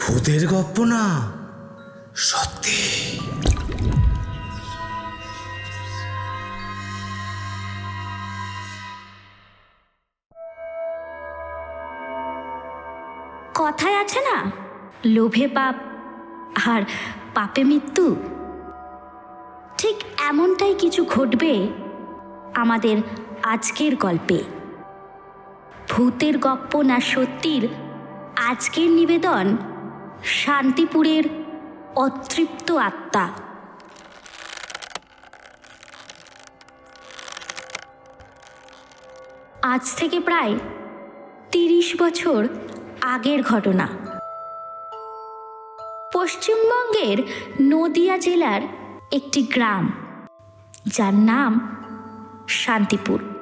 ভূতের গপ্প না? সত্যি। কথায় আছে না, লোভে পাপ আর পাপে মৃত্যু? ঠিক এমনটাই কিছু ঘটবে আমাদের আজকের গল্পে। ভূতের গপ্প না সত্যির আজকের নিবেদন শান্তিপুরের অতৃপ্ত আত্মা। আজ থেকে প্রায় তিরিশ বছর আগের ঘটনা। পশ্চিমবঙ্গের নদিয়া জেলার একটি গ্রাম, যার নাম শান্তিপুর।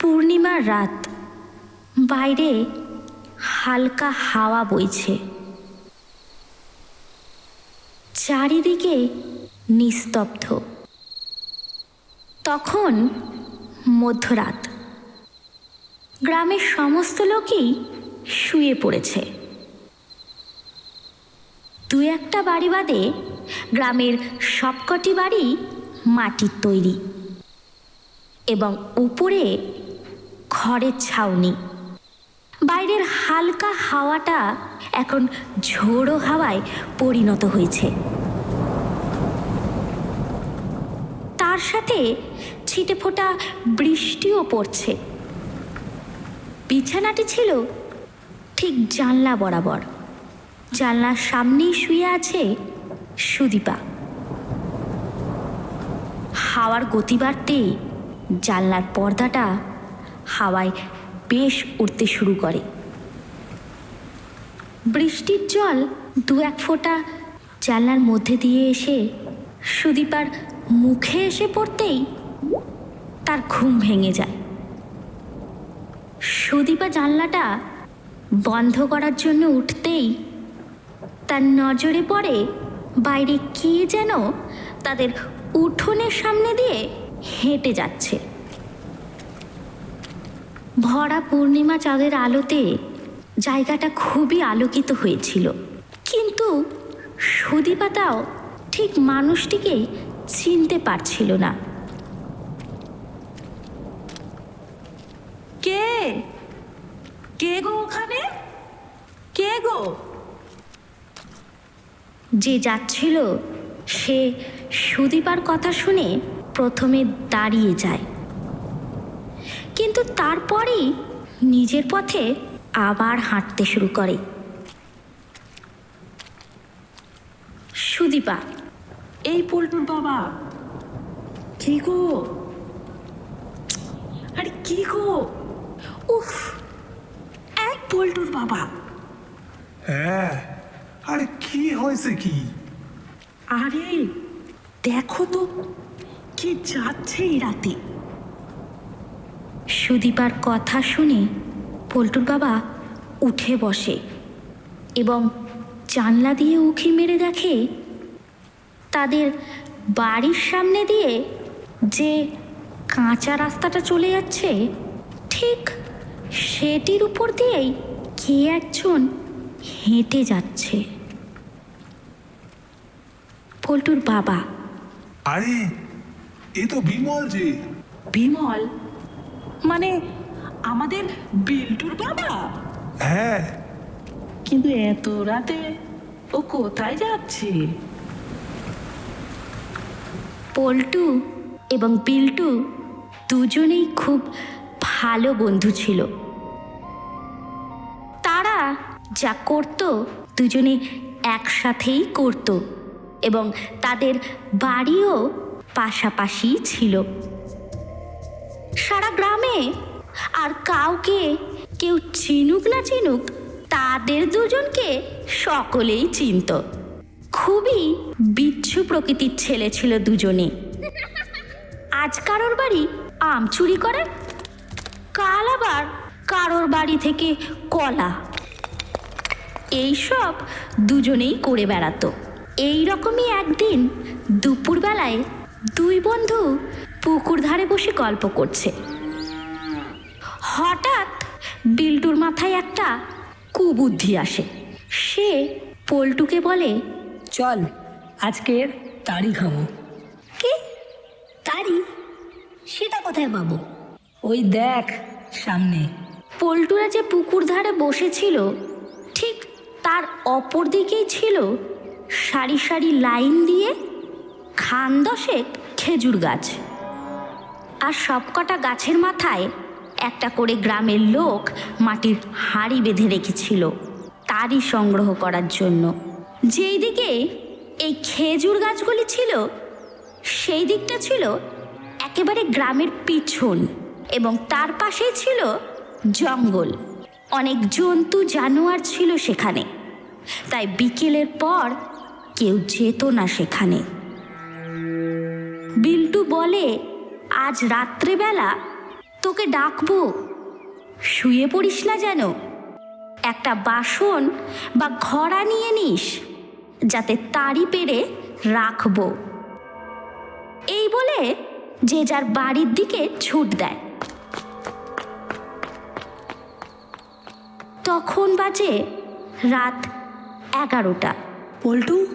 পূর্ণিমার রাত। বাইরে হালকা হাওয়া বইছে। চারিদিকে নিস্তব্ধ। তখন মধ্যরাত। গ্রামের সমস্ত লোকই শুয়ে পড়েছে। দু একটা বাড়ি বাদে গ্রামের সবকটি বাড়ি মাটির তৈরি। এবং উপরে খড়ের ছাউনি। বাইরের হালকা হাওয়াটা এখন ঝোড়ো হাওয়ায় পরিণত হয়েছে। তার সাথে ছিটে ফোটা বৃষ্টিও পড়ছে। বিছানাটি ছিল ঠিক জানলা বরাবর। জানলার সামনেই শুয়ে আছে সুদীপা। হাওয়ার গতি বাড়তেই জানলার পর্দাটা হাওয়ায় বেশ উঠতে শুরু করে। বৃষ্টির জল দু এক ফোঁটা জানলার মধ্যে দিয়ে এসে সুদীপার মুখে এসে পড়তেই তার ঘুম ভেঙে যায়। সুদীপা জানলাটা বন্ধ করার জন্য উঠতেই তার নজরে পড়ে বাইরে কে যেন তাদের উঠোনের সামনে দিয়ে হেঁটে যাচ্ছে। ভরা পূর্ণিমা চাঁদের আলোতে জায়গাটা খুবই আলোকিত হয়েছিল। কিন্তু সুদীপাতাও ঠিক মানুষটিকে চিনতে পারছিল না। কে? কে গো ওখানে? কে গো? যে যাচ্ছিল সে সুদীপার কথা শুনে প্রথমে দাঁড়িয়ে যায়। কিন্তু তারপরেই নিজের পথে আবার হাঁটতে শুরু করে। সুদীপা এই পল্টুর বাবা। কি গো? আরে কি গো? উফ এক পল্টুর বাবা। হ্যাঁ আরে কি হয়েছে কি? আরে দেখো তো কি যাচ্ছে এই রাতে। সুদীপার কথা শুনে পল্টুর বাবা উঠে বসে এবং জানলা দিয়ে উঁকি মেরে দেখে তাদের বাড়ির সামনে দিয়ে যে কাঁচা রাস্তাটা চলে যাচ্ছে ঠিক সেটির উপর দিয়েই কে একজন হেঁটে যাচ্ছে। পল্টুর বাবা। আরে এ তো বিমল যে। বিমল? মানে আমাদের বিল্টুর বাবা? হ্যাঁ। কিন্তু এত রাতে ও কোথায় যাচ্ছে? পল্টু এবং বিল্টু দুজনেই খুব ভালো বন্ধু ছিল। তারা যা করত দুজনে একসাথেই করত এবং তাদের বাড়িও পাশাপাশি ছিল। সারা গ্রামে। আর কাউকে কেউ চিনুক না চিনুক, তাদের দুজনকে সকলেই চিনত। খুবই বিচ্ছু প্রকৃতির ছেলে ছিল দুজনে। আজ কারোর বাড়ি আম চুরি করে, কাল আবার কারোর বাড়ি থেকে কলা। এইসব দুজনেই করে বেড়াতো। এই রকমই একদিন দুপুরবেলায় দুই বন্ধু পুকুর ধারে বসে গল্প করছে। হঠাৎ বিল্টুর মাথায় একটা কুবুদ্ধি আসে। সে পল্টুকে বলে চল আজকের তাড়ি খাব কি? তারি সেটা কোথায় পাবো? ওই দেখ সামনে। পল্টুরা যে পুকুর ধারে বসেছিল ঠিক তার অপর দিকেই ছিল সারি সারি লাইন দিয়ে খান দশেক খেজুর গাছ। আর সবকটা গাছের মাথায় একটা করে গ্রামের লোক মাটির হাঁড়ি বেঁধে রেখেছিল তারই সংগ্রহ করার জন্য। যেই দিকে এই খেজুর গাছগুলি ছিল, সেই দিকটা ছিল একেবারে গ্রামের পিছন এবং তার পাশেই ছিল জঙ্গল। অনেক জন্তু জানোয়ার ছিল সেখানে। তাই বিকেলের পর কেউ যেত না সেখানে। বিল্টু বলে আজ রাত্রেবেলা তোকে ডাকবো। শুয়ে পড়িস না যেন। একটা বাসন বা ঘড়া নিয়ে নিস, যাতে তাড়ি পেরে রাখব। এই বলে যে যার বাড়ির দিকে ছুট দেয়। তখন বাজে রাত এগারোটা। পল্টু?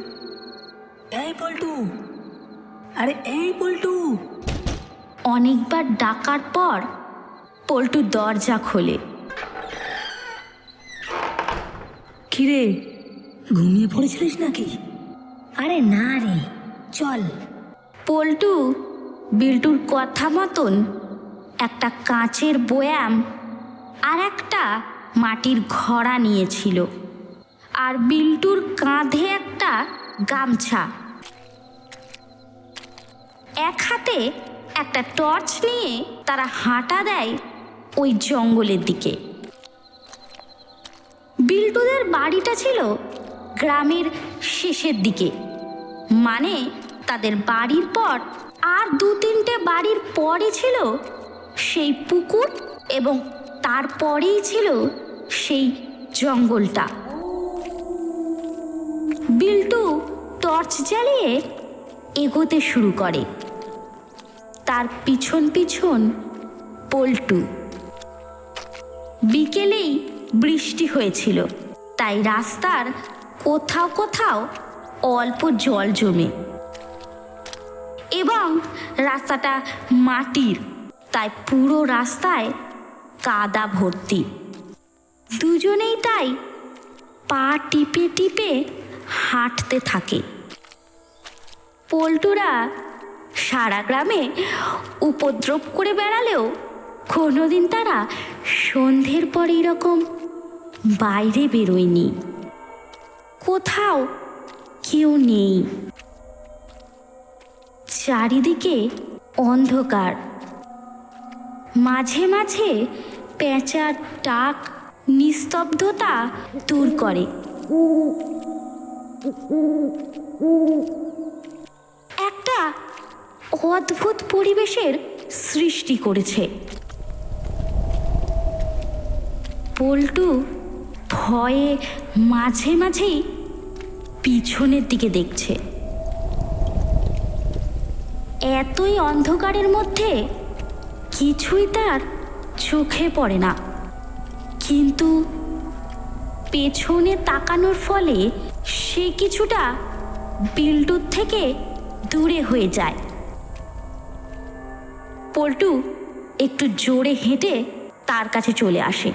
এই পল্টু। আরে এই পল্টু। অনেকবার ডাকার পর পল্টু দরজা খোলে। কিরে ঘুমিয়ে পড়েছিলিস নাকি? আরে না রে চল। পল্টু বিল্টুর কথা মতন একটা কাঁচের বয়াম আর একটা মাটির ঘড়া নিয়েছিল। আর বিল্টুর কাঁধে একটা গামছা। এক হাতে একটা টর্চ নিয়ে তারা হাঁটা দেয় ওই জঙ্গলের দিকে। বিল্টুদের বাড়িটা ছিল গ্রামের শেষের দিকে। মানে তাদের বাড়ির পর আর দু তিনটে বাড়ির পরে ছিল সেই পুকুর এবং তারপরেই ছিল সেই জঙ্গলটা। বিল্টু টর্চ জ্বালিয়ে এগোতে শুরু করে। তার পিছন পিছন পল্টু। বিকেলেই বৃষ্টি হয়েছিল, তাই রাস্তার কোথাও কোথাও অল্প জল জমে। এবং রাস্তাটা মাটির, তাই পুরো রাস্তায় কাদা ভর্তি। দুজনেই তাই পা টিপে টিপে হাঁটতে থাকে। পল্টুরা সারা গ্রামে উপদ্রব করে বেড়ালেও কোনোদিন তারা সন্ধ্যের পর এরকম বাইরে বেরোয়নি। কোথাও কেউ নেই। চারিদিকে অন্ধকার। মাঝে মাঝে পেঁচার টাক, নিস্তব্ধতা দূর করে। একটা অদ্ভুত পরিবেশের সৃষ্টি করেছে। পল্টু ভয়ে মাঝে মাঝেই পিছনের দিকে দেখছে। এতই অন্ধকারের মধ্যে কিছুই তার চোখে পড়ে না। কিন্তু পেছনে তাকানোর ফলে সে কিছুটা বিল্টুর থেকে দূরে হয়ে যায়। পল্টু একটু জোরে হেঁটে তার কাছে চলে আসে।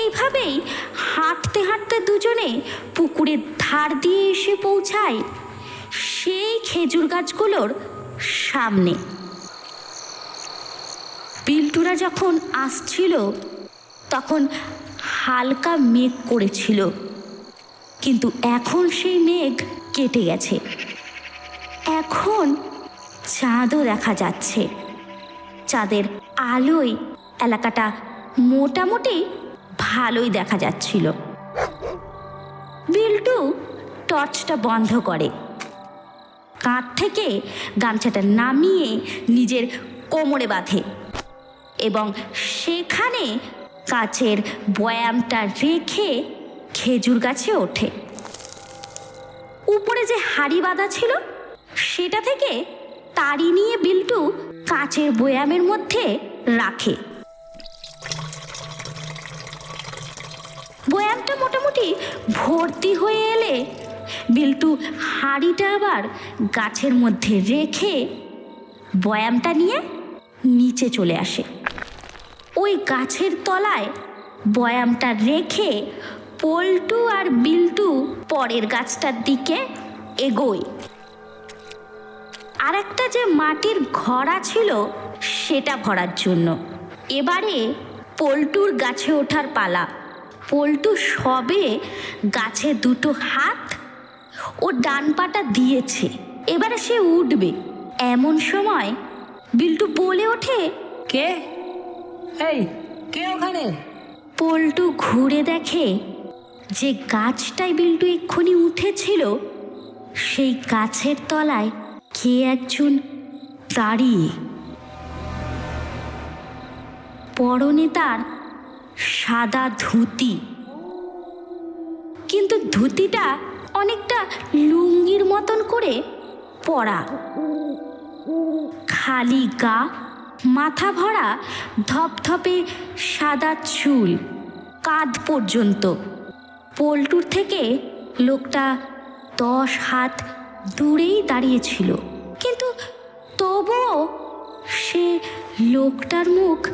এইভাবেই হাঁটতে হাঁটতে দুজনে পুকুরের ধার দিয়ে এসে পৌঁছায় সেই খেজুর গাছগুলোর সামনে। পিল্টুরা যখন আসছিল, তখন হালকা মেঘ করেছিল, কিন্তু এখন সেই মেঘ কেটে গেছে। এখন চাঁদও দেখা যাচ্ছে। চাঁদের আলোয় এলাকাটা মোটামুটি ভালোই দেখা যাচ্ছিল। বিল্টু টর্চটা বন্ধ করে। কাঁধ থেকে গামছাটা নামিয়ে নিজের কোমরে বাঁধে এবং সেখানে কাচের বয়ামটা রেখে খেজুর গাছে ওঠে। উপরে যে হাড়ি বাঁধা ছিল, সেটা থেকে তাড়ি নিয়ে বিল্টু কাঁচের বয়ামের মধ্যে রাখে। বয়ামটা মোটামুটি ভর্তি হয়ে এলে বিল্টু হাঁড়িটা আবার গাছের মধ্যে রেখে বয়ামটা নিয়ে নিচে চলে আসে। ওই গাছের তলায় বয়ামটা রেখে পল্টু আর বিল্টু পরের গাছটার দিকে এগোয়। আর একটা যে মাটির ঘড়া ছিল সেটা ভরার জন্য। এবারে পল্টুর গাছে ওঠার পালা। পল্টু সবে গাছে দুটো হাত ও ডান পাটা দিয়েছে। এবারে সে উঠবে। এমন সময় বিল্টু বলে ওঠে কে? এই কে ওখানে? পল্টু ঘুরে দেখে যে গাছটায় বিল্টু এক্ষুনি উঠেছিল সেই গাছের তলায় কে একজন দাঁড়িয়ে পরনে তার সাদা ধুতি। কিন্তু ধুতিটা অনেকটা লুঙ্গির মতন করে পরা। খালি গা, মাথা ভরা, ধপধপে সাদা চুল, কাঁধ পর্যন্ত। পল্টুর থেকে লোকটা দশ হাত দূরেই দাঁড়িয়েছিল কিন্তু তবুও সে লোকটার মুখ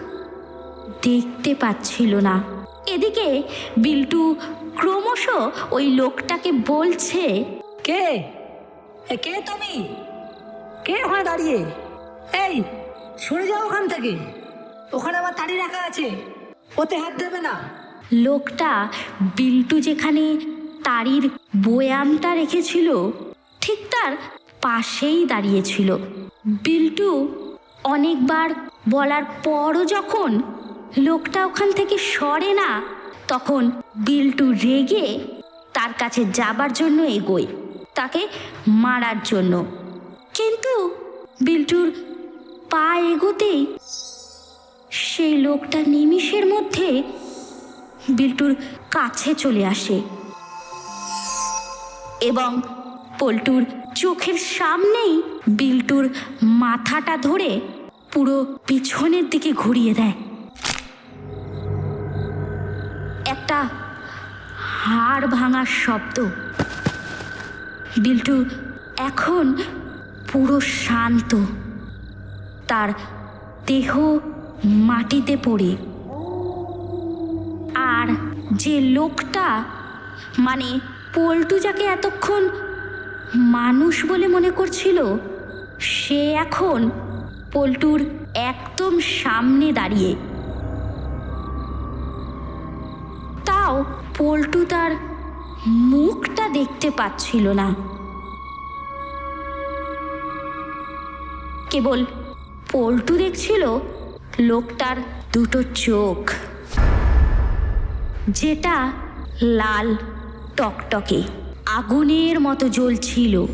দেখতে পাচ্ছিল না। এদিকে বিল্টু ক্রমশ ওই লোকটাকে বলছে কে? কে তুমি? কে ওখানে দাঁড়িয়ে? এই সরে যাও ওখান থেকে। ওখানে আমার তাড়ি রাখা আছে। ওতে হাত দেবে না। লোকটা বিল্টু যেখানে তারির বয়ামটা রেখেছিল ঠিক তার পাশেই দাঁড়িয়েছিল। বিল্টু অনেকবার বলার পরও যখন লোকটা ওখান থেকে সরে না, তখন বিল্টু রেগে তার কাছে যাবার জন্য এগোয়, তাকে মারার জন্য। কিন্তু বিল্টুর পা এগোতেই সেই লোকটা নিমিষের মধ্যে বিল্টুর কাছে চলে আসে এবং পল্টুর চোখের সামনেই বিল্টুর মাথাটা ধরে পুরো পিছনের দিকে ঘুরিয়ে দেয়। একটা হাড় ভাঙার শব্দ। বিল্টু এখন পুরো শান্ত। তার দেহ মাটিতে পড়ে। আর যে লোকটা মানে পল্টু যাকে এতক্ষণ মানুষ বলে মনে করছিল সে এখন পল্টুর একদম সামনে দাঁড়িয়ে। তাও পল্টু তার মুখটা দেখতে পাচ্ছিল না। কেবল পল্টু দেখছিল লোকটার দুটো চোখ, যেটা লাল টকটকে। আগুনের মতো জ্বলছিল।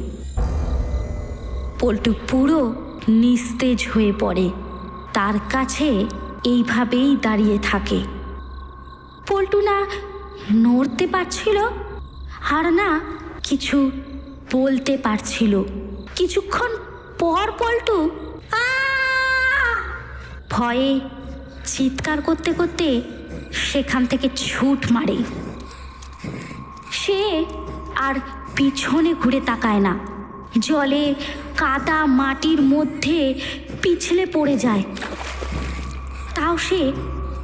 পল্টু পুরো নিস্তেজ হয়ে পড়ে। তার কাছে এইভাবেই দাঁড়িয়ে থাকে। পল্টু না নড়তে পারছিল? আর না কিছু বলতে পারছিল। কিছুক্ষণ পর পল্টু ভয়ে চিৎকার করতে করতে সেখান থেকে ছুট মারে। সে আর পিছনে ঘুরে তাকায় না। জলে কাদা মাটির মধ্যে পিছলে পড়ে যায়। তাও সে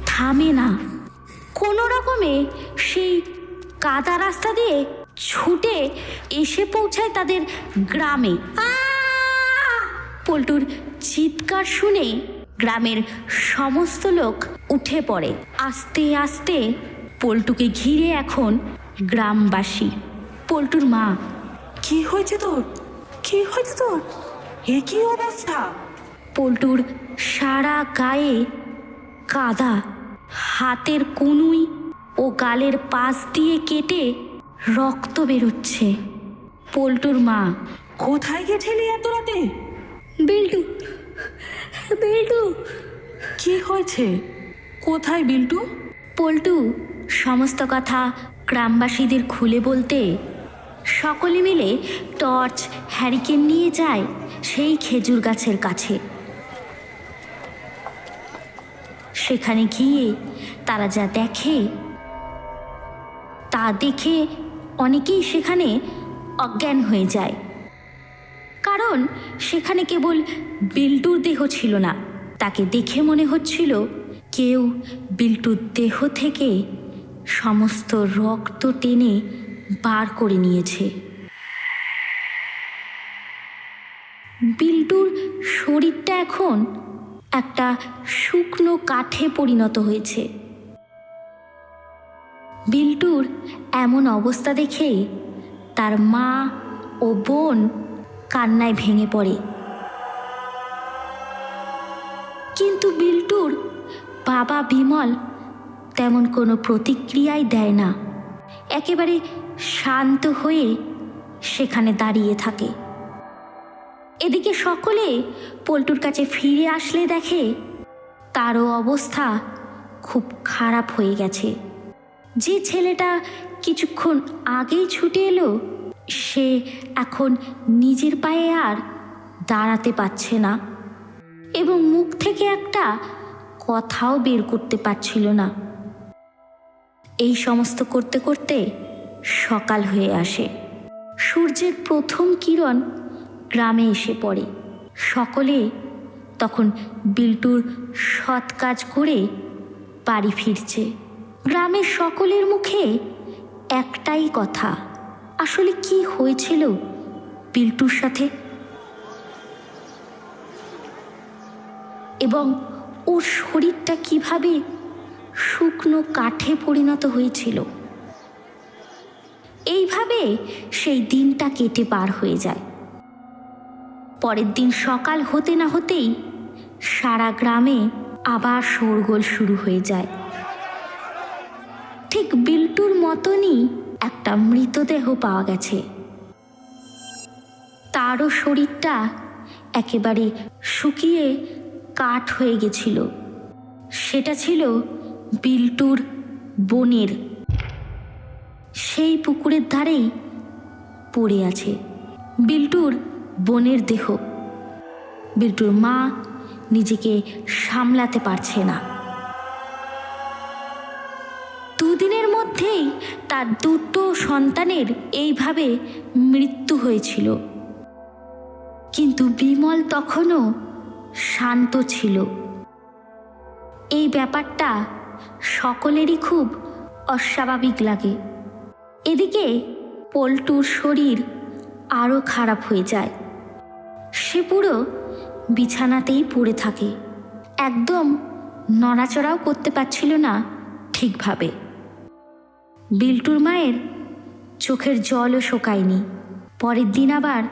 থামে না। কোনো রকমে সেই কাদা রাস্তা দিয়ে ছুটে এসে পৌঁছায় তাদের গ্রামে। পল্টুর চিৎকার শুনে গ্রামের সমস্ত লোক উঠে পড়ে। আস্তে আস্তে পল্টুকে ঘিরে এখন গ্রামবাসী। পল্টুর মা। কি হয়েছে তোর? কি হয়েছে তোর? এ কি অবস্থা? পল্টুর সারা গায়ে কাদা। হাতের কনুই ও গালের পাশ দিয়ে কেটে রক্ত বেরোচ্ছে। পল্টুর মা কোথায় গেছিলি এত রাতে? বিল্টু বিল্টু। কি হয়েছে? কোথায় বিল্টু? পল্টু সমস্ত কথা গ্রামবাসীদের খুলে বলতে সকলে মিলে টর্চ হ্যারিকেন নিয়ে যায় সেই খেজুর গাছের কাছে। সেখানে গিয়ে তারা যা দেখে, তা দেখে অনেকেই সেখানে অজ্ঞান হয়ে যায়। কারণ সেখানে কেবল বিল্টুর দেহ ছিল না। তাকে দেখে মনে হচ্ছিল কেউ বিল্টুর দেহ থেকে সমস্ত রক্ত টেনে বার করে নিয়েছে। বিল্টুর শরীরটা এখন একটা শুকনো কাঠে পরিণত হয়েছে। বিল্টুর এমন অবস্থা দেখে তার মা ও বোন কান্নায় ভেঙে পড়ে। কিন্তু বিল্টুর বাবা বিমল তেমন কোনো প্রতিক্রিয়াই দেয় না। একেবারে শান্ত হয়ে সেখানে দাঁড়িয়ে থাকে। এদিকে সকলে পল্টুর কাছে ফিরে আসলে দেখে তারও অবস্থা খুব খারাপ হয়ে গেছে। যে ছেলেটা কিছুক্ষণ আগেই ছুটে এলো, সে এখন নিজের পায়ে আর দাঁড়াতে পারছে না এবং মুখ থেকে একটা কথাও বের করতে পারছিল না। এই সমস্ত করতে করতে সকাল হয়ে আসে। সূর্যের প্রথম কিরণ গ্রামে এসে পড়ে। সকলে তখন বিল্টুর সৎ কাজ করে বাড়ি ফিরছে। গ্রামের সকলের মুখে একটাই কথা, আসলে কি হয়েছিল বিল্টুর সাথে? এবং ওর শরীরটা কীভাবে শুকনো কাঠে পরিণত হয়েছিল। এইভাবে সেই দিনটা কেটে পার হয়ে যায়। পরের দিন সকাল হতে না হতেই সারা গ্রামে আবার শোরগোল শুরু হয়ে যায়। ঠিক বিল্টুর মতনই একটা মৃতদেহ পাওয়া গেছে। তারও শরীরটা একেবারে শুকিয়ে কাঠ হয়ে গেছিল। সেটা ছিল বিল্টুর বোনের সেই পুকুরের ধারেই পড়ে আছে বিল্টুর বোনের দেহ। বিল্টুর মা নিজেকে সামলাতে পারছে না। দুদিনের মধ্যেই তার দুটো সন্তানের এইভাবে মৃত্যু হয়েছিল। কিন্তু বিমল তখনও শান্ত ছিল। এই ব্যাপারটা সকলেরই খুব অস্বাভাবিক লাগে। এদিকে পল্টুর শরীর আরও খারাপ হয়ে যায়। সে পুরো বিছানাতেই পড়ে থাকে। একদম নড়াচড়াও করতে পারছিল না ঠিকভাবে। বিল্টুর মায়ের চোখের জলও শোকায়নি। পরের দিন আবার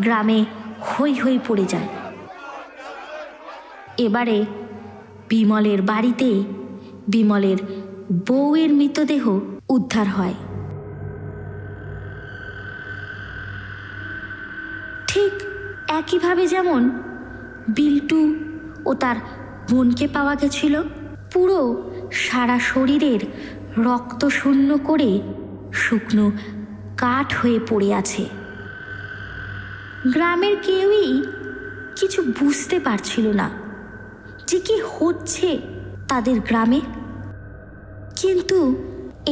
গ্রামে হই হই পড়ে যায়। এবারে বিমলের বাড়িতে বিমলের বউয়ের মৃতদেহ উদ্ধার হয়। ঠিক একইভাবে যেমন বিল্টু ও তার বোনকে পাওয়া গেছিল, পুরো সারা শরীরের রক্ত শূন্য করে শুকনো কাঠ হয়ে পড়ে আছে। গ্রামের কেউই কিছু বুঝতে পারছিল না যে কি হচ্ছে তাদের গ্রামে। কিন্তু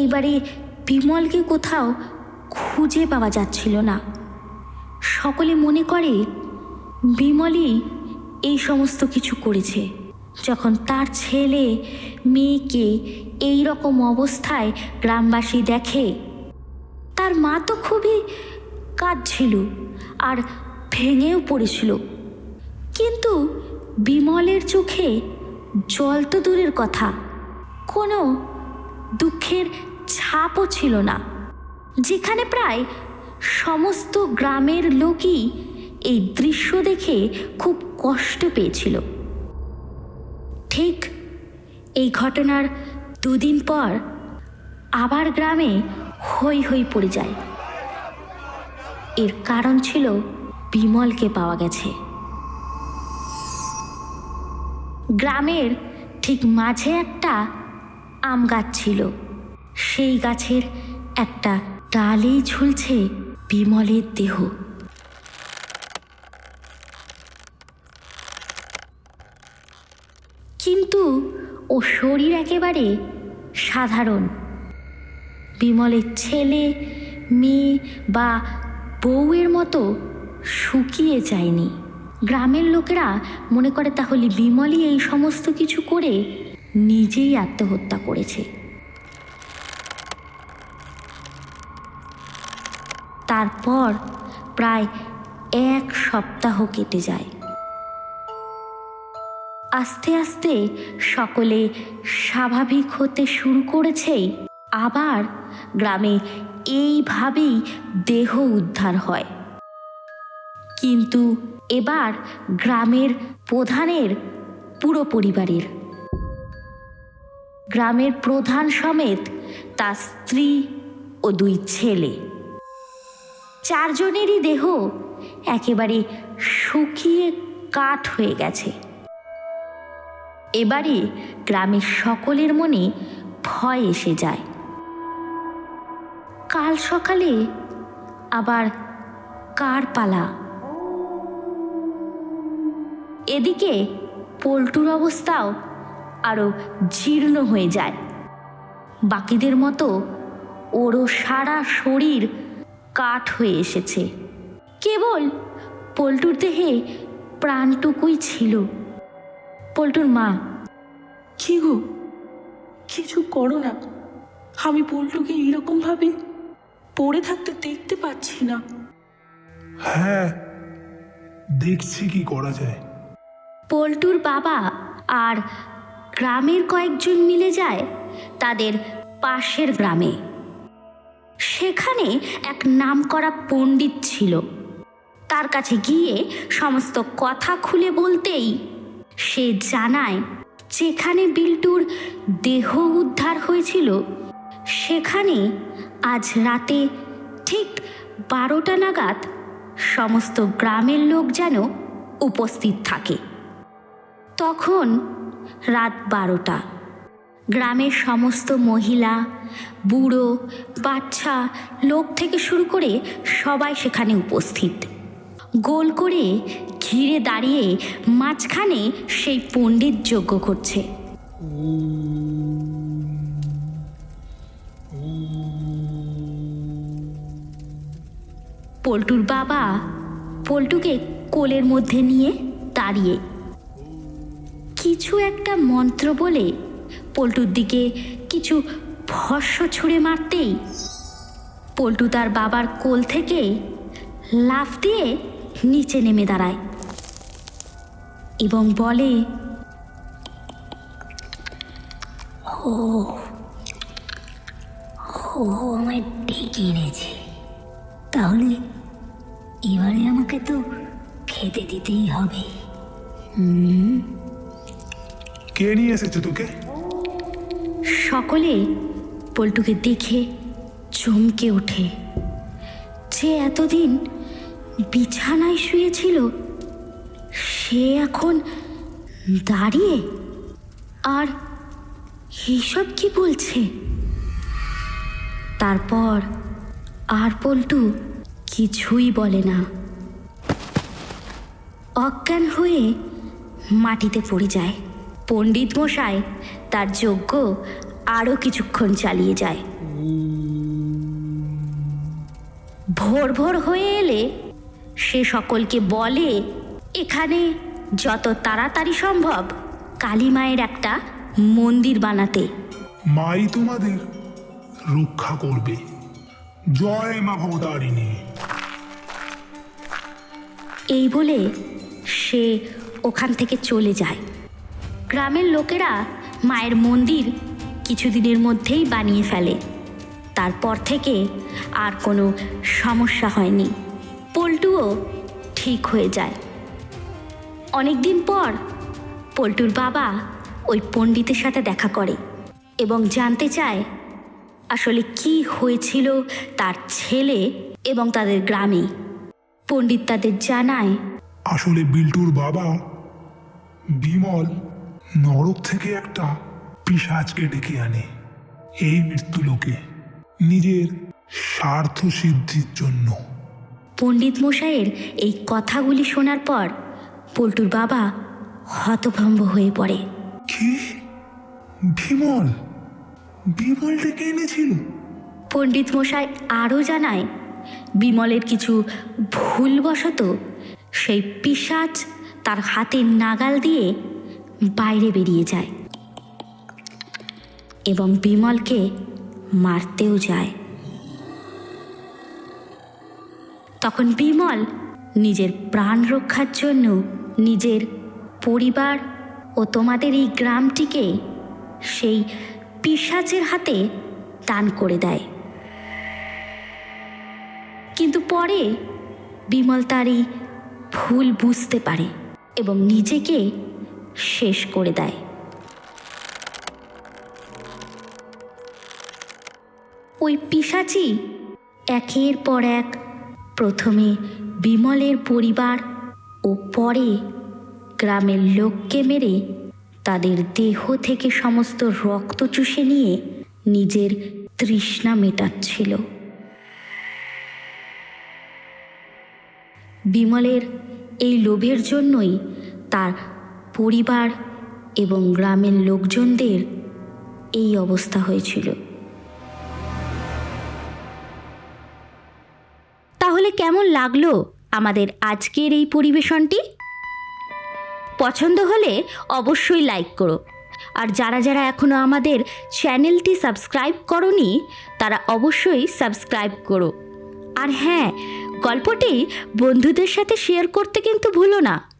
এবারে বিমলকে কোথাও খুঁজে পাওয়া যাচ্ছিল না। সকলে মনে করে বিমলই এই সমস্ত কিছু করেছে। যখন তার ছেলে মেয়েকে এই রকম অবস্থায় গ্রামবাসী দেখে, তার মা তো খুবই কাঁদছিল আর ভেঙেও পড়েছিল। কিন্তু বিমলের চোখে জল তো দূরের কথা, কোনো দুঃখের ছাপও ছিল না। যেখানে প্রায় সমস্ত গ্রামের লোকই এই দৃশ্য দেখে খুব কষ্ট পেয়েছিল। ঠিক এই ঘটনার দুদিন পর আবার গ্রামে হই হই পড়ে যায়। এর কারণ ছিল বিমলকে পাওয়া গেছে। গ্রামের ঠিক মাঝে একটা আম গাছ ছিল। সেই গাছের একটা ডালেই ঝুলছে বিমলের দেহ। কিন্তু ও শরীর একেবারে সাধারণ। বিমলের ছেলে, মেয়ে বা বউয়ের মতো শুকিয়ে যায়নি। গ্রামের লোকেরা মনে করে তাহলে বিমলই এই সমস্ত কিছু করে নিজেই আত্মহত্যা করেছে। তারপর প্রায় এক সপ্তাহ কেটে যায়। আস্তে আস্তে সকলে স্বাভাবিক হতে শুরু করেছেই, আবার গ্রামে এইভাবেই দেহ উদ্ধার হয়। কিন্তু এবার গ্রামের প্রধানের পুরো পরিবারের গ্রামের প্রধান সমেত তার স্ত্রী ও দুই ছেলে। চারজনেরই দেহ একেবারে শুকিয়ে কাঠ হয়ে গেছে। এবারে গ্রামের সকলের মনে ভয় এসে যায়। কাল সকালে আবার কার পালা এদিকে পল্টুর অবস্থাও আরও জীর্ণ হয়ে যায়। বাকিদের মতো ওরও সারা শরীর কাঠ হয়ে এসেছে। কেবল পল্টুর দেহে প্রাণটুকুই ছিল। পল্টুর মা কি গো? কিছু করো না। আমি পল্টুকে এরকম ভাবে পড়ে থাকতে দেখতে পাচ্ছি না। হ্যাঁ দেখছি কি করা যায়। পল্টুর বাবা আর গ্রামের কয়েকজন মিলে যায় তাদের পাশের গ্রামে। সেখানে এক নামকরা পণ্ডিত ছিল। তার কাছে গিয়ে সমস্ত কথা খুলে বলতেই সে জানায়, যেখানে বিল্টুর দেহ উদ্ধার হয়েছিল, সেখানে আজ রাতে ঠিক বারোটা নাগাদ সমস্ত গ্রামের লোক যেন উপস্থিত থাকে। তখন রাত বারোটা। গ্রামের সমস্ত মহিলা, বুড়ো, বাচ্চা, লোক থেকে শুরু করে সবাই সেখানে উপস্থিত। গোল করে ঘিরে দাঁড়িয়ে মাঝখানে সেই পণ্ডিত যজ্ঞ করছে। পল্টুর বাবা পল্টুকে কোলের মধ্যে নিয়ে দাঁড়িয়ে কিছু একটা মন্ত্র বলে পল্টুর দিকে কিছু ভস্য ছুঁড়ে মারতেই পল্টু তার বাবার কোল থেকে লাফ দিয়ে নিচে নেমে দাঁড়ায় এবং বলে পল্টুকে দেখে চমকে ওঠে। যে এতদিন বিছানায় শুয়েছিল, সে এখন দাঁড়িয়ে আর এইসব কি বলছে? তারপর আর পল্টু কিছুই বলে না। অজ্ঞান হয়ে মাটিতে পড়ে যায়। পণ্ডিত মশাই তার যজ্ঞ আরও কিছুক্ষণ চালিয়ে যায়। ভোর ভোর হয়ে এলে সে সকলকে বলে এখানে যত তাড়াতাড়ি সম্ভব কালী মায়ের একটা মন্দির বানাতে। মাই তোমাদের রক্ষা করবে। জয় মা ভবতারিণী। এই বলে সে ওখান থেকে চলে যায়। গ্রামের লোকেরা মায়ের মন্দির কিছুদিনের মধ্যেই বানিয়ে ফেলে। তারপর থেকে আর কোনো সমস্যা হয়নি। পল্টুও ঠিক হয়ে যায়। অনেক দিন পর পল্টুর বাবা ওই পণ্ডিতের সাথে দেখা করে এবং জানতে চায় আসলে কি হয়েছিল তার ছেলে এবং তাদের গ্রামে। পণ্ডিত তাদের জানায়, আসলে বিল্টুর বাবা বিমল নরক থেকে একটা পিসাজকে ডেকে আনে এই মৃত্যু লোকে নিজের স্বার্থ সিদ্ধির জন্য। পণ্ডিত মশাইয়ের এই কথাগুলি শোনার পর পল্টুর বাবা হতভম্ব হয়ে পড়ে। কি? বিমল? বিমল ডেকে এনেছিল? পণ্ডিত মশাই আরও জানায় বিমলের কিছু ভুলবশত সেই পিশাচ তার হাতের নাগাল দিয়ে বাইরে বেরিয়ে যায়। এবং বিমলকে মারতেও যায়। তখন বিমল নিজের প্রাণ রক্ষার জন্য নিজের পরিবার ও তোমাদের এই গ্রামটিকে সেই পিশাচের হাতে দান করে দেয়। কিন্তু পরে বিমল তার এই ভুল বুঝতে পারে এবং নিজেকে শেষ করে দেয়। ওই পিসাচি? একের পর এক, প্রথমে বিমলের পরিবার ও পরে গ্রামের লোককে মেরে তাদের দেহ থেকে সমস্ত রক্ত চুষে নিয়ে নিজের তৃষ্ণা মেটাচ্ছিল। বিমলের এই লোভের জন্যই তার পরিবার এবং গ্রামের লোকজনদের এই অবস্থা হয়েছিল। কেমন লাগল আমাদের আজকের এই পরিবেশনটি? পছন্দ হলে অবশ্যই লাইক করো। আর যারা যারা এখনও আমাদের চ্যানেলটি সাবস্ক্রাইব করনি, তারা অবশ্যই সাবস্ক্রাইব করো। আর হ্যাঁ গল্পটি বন্ধুদের সাথে শেয়ার করতে কিন্তু ভুলো না।